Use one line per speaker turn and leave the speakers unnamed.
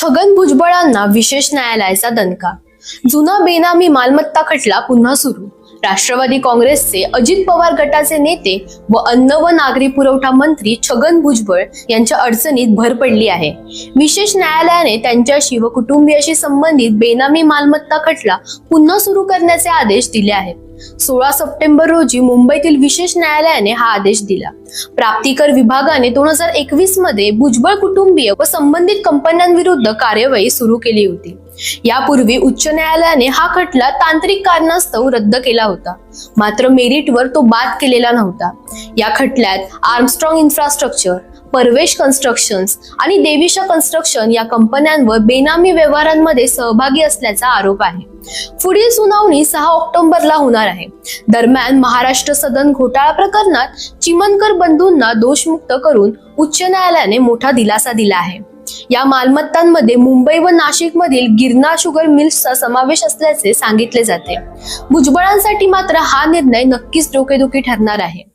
छगन भुजबळांना विशेष न्यायालयाचा दणका. जुना बेनामी मालमत्ता खटला पुन्हा सुरू. राष्ट्रवादी काँग्रेसचे अजित पवार गटाचे नेते व अन्न व नागरी पुरवठा मंत्री छगन भुजबळ यांच्या अडचणीत भर पडली आहे. विशेष न्यायालयाने त्यांच्याशी व कुटुंबियाशी संबंधित बेनामी मालमत्ता खटला पुन्हा सुरू करण्याचे आदेश दिले आहेत. सोळा सप्टेंबर रोजी मुंबईतील विशेष न्यायालयाने हा आदेश दिला. प्राप्तिकर विभागाने दोन हजार एकवीसमध्ये भुजबळ कुटुंबीय व संबंधित कंपन्यांविरुद्ध कार्यवाही सुरू केली होती. यापूर्वी उच्च न्यायालयाने हा खटला तांत्रिक कारणास्तव रद्द केला होता. मात्र मेरिटवर तो बाद केलेला नव्हता. या खटल्यात आर्मस्ट्रॉंग इन्फ्रास्ट्रक्चर परवेश कन्स्ट्रक्शन्स आणि देविशा कन्स्ट्रक्शन या कंपन्यांवर बेनामी व्यवहारांमध्ये सहभागी असल्याचा आरोप आहे. पुढील सुनावणी सहा ऑक्टोबरला होणार आहे. दरम्यान महाराष्ट्र सदन घोटाळा प्रकरणात चिमनकर बंधूंना दोषमुक्त करून उच्च न्यायालयाने मोठा दिलासा दिला आहे. या मालमत्तांमध्ये मुंबई व नाशिक मधील गिरणा शुगर मिल्सचा समावेश असल्याचे सांगितले जाते. भुजबळांसाठी मात्र हा निर्णय नक्कीच डोकेदुखी ठरणार आहे.